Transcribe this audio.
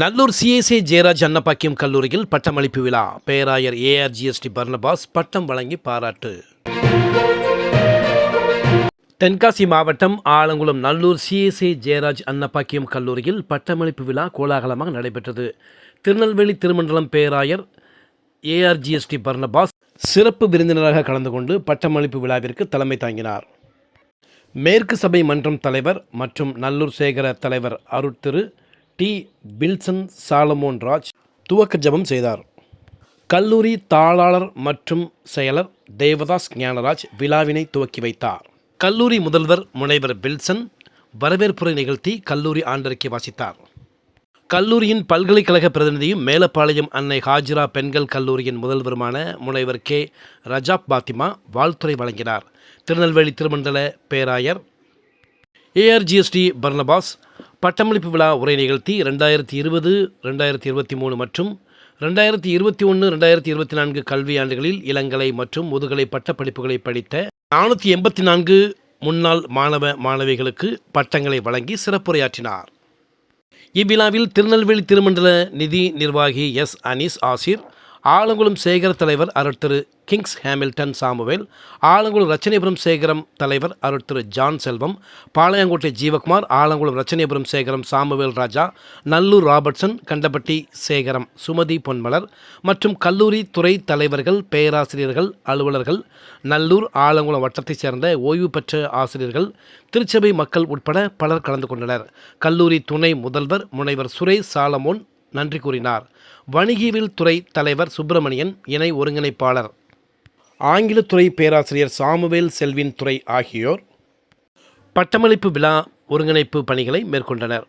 Nallur CSA Jayaraj Annapakkiyam கல்லூரியில் பட்டமளிப்பு விழா. பேராயர் ஏஆர்ஜிஎஸ்டி பர்னபாஸ் பட்டம் வழங்கி பாராட்டு. தென்காசி மாவட்டம் ஆலங்குளம் நல்லூர் சிஎஸ்ஏ ஜெயராஜ் அன்னப்பாக்கியம் கல்லூரியில் பட்டமளிப்பு விழா கோலாகலமாக நடைபெற்றது. திருநெல்வேலி திருமண்டலம் பேராயர் ஏஆர்ஜிஎஸ்டி பர்னபாஸ் சிறப்பு விருந்தினராக கலந்து கொண்டு பட்டமளிப்பு விழாவிற்கு தலைமை தாங்கினார். மேற்கு சபை மன்றம் தலைவர் மற்றும் நல்லூர் சேகர தலைவர் அருட்திரு டி. பில்சன் சாலமோன் ராஜ் துவக்க ஜபம் செய்தார். கல்லூரி தாளாளர் மற்றும் செயலர் தேவதாஸ் ஞானராஜ் விழாவினை துவக்கி வைத்தார். கல்லூரி முதல்வர் முனைவர் பில்சன் வரவேற்புரை நிகழ்த்தி கல்லூரி ஆண்டறிக்கை வாசித்தார். கல்லூரியின் பல்கலைக்கழக பிரதிநிதியும் மேலப்பாளையம் அன்னை ஹாஜிரா பெண்கள் கல்லூரியின் முதல்வருமான முனைவர் கே. ரஜாப் பாத்திமா வாழ்த்துரை வழங்கினார். திருநெல்வேலி திருமண்டல பேராயர் ஏஆர்ஜிஎஸ்டி பர்னபாஸ் பட்டமளிப்பு விழா உரை நிகழ்த்தி ரெண்டாயிரத்தி இருபது ரெண்டாயிரத்தி இருபத்தி மூணு மற்றும் ரெண்டாயிரத்தி இருபத்தி ஒன்று ரெண்டாயிரத்தி இருபத்தி நான்கு கல்வியாண்டுகளில் இளங்கலை மற்றும் முதுகலை பட்டப்படிப்புகளை படித்த நானூற்றி எண்பத்தி நான்கு முன்னாள் மாணவ மாணவிகளுக்கு பட்டங்களை வழங்கி சிறப்புரையாற்றினார். இவ்விழாவில் திருநெல்வேலி திருமண்டல நிதி நிர்வாகி எஸ் அனீஸ் ஆசிர் ஆலங்குளம் சேகர தலைவர் அருட்திரு Kings Hamilton Samuel Alangulam Rachanaipuram சேகரம் தலைவர் அருட்திரு ஜான் செல்வம் பாளையங்கோட்டை ஜீவகுமார் ஆலங்குளம் ரச்சனைபுரம் சேகரம் சாமுவேல் ராஜா நல்லூர் ராபர்ட்சன் கண்டபட்டி சேகரம் சுமதி பொன்மலர் மற்றும் கல்லூரி துறை தலைவர்கள் பேராசிரியர்கள் அலுவலர்கள் நல்லூர் ஆலங்குளம் வட்டத்தைச் சேர்ந்த ஓய்வு பெற்ற ஆசிரியர்கள் திருச்சபை மக்கள் உட்பட பலர் கலந்து கொண்டனர். கல்லூரி துணை முதல்வர் முனைவர் சுரேஷ் சாலமோன் நன்றி கூறினார். வணிகவியல் துறை தலைவர் சுப்பிரமணியன் இணை ஒருங்கிணைப்பாளர். ஆங்கிலத்துறை பேராசிரியர் சாமுவேல் செல்வின் துறை ஆகியோர் பட்டமளிப்பு விழா ஒருங்கிணைப்பு பணிகளை மேற்கொண்டனர்.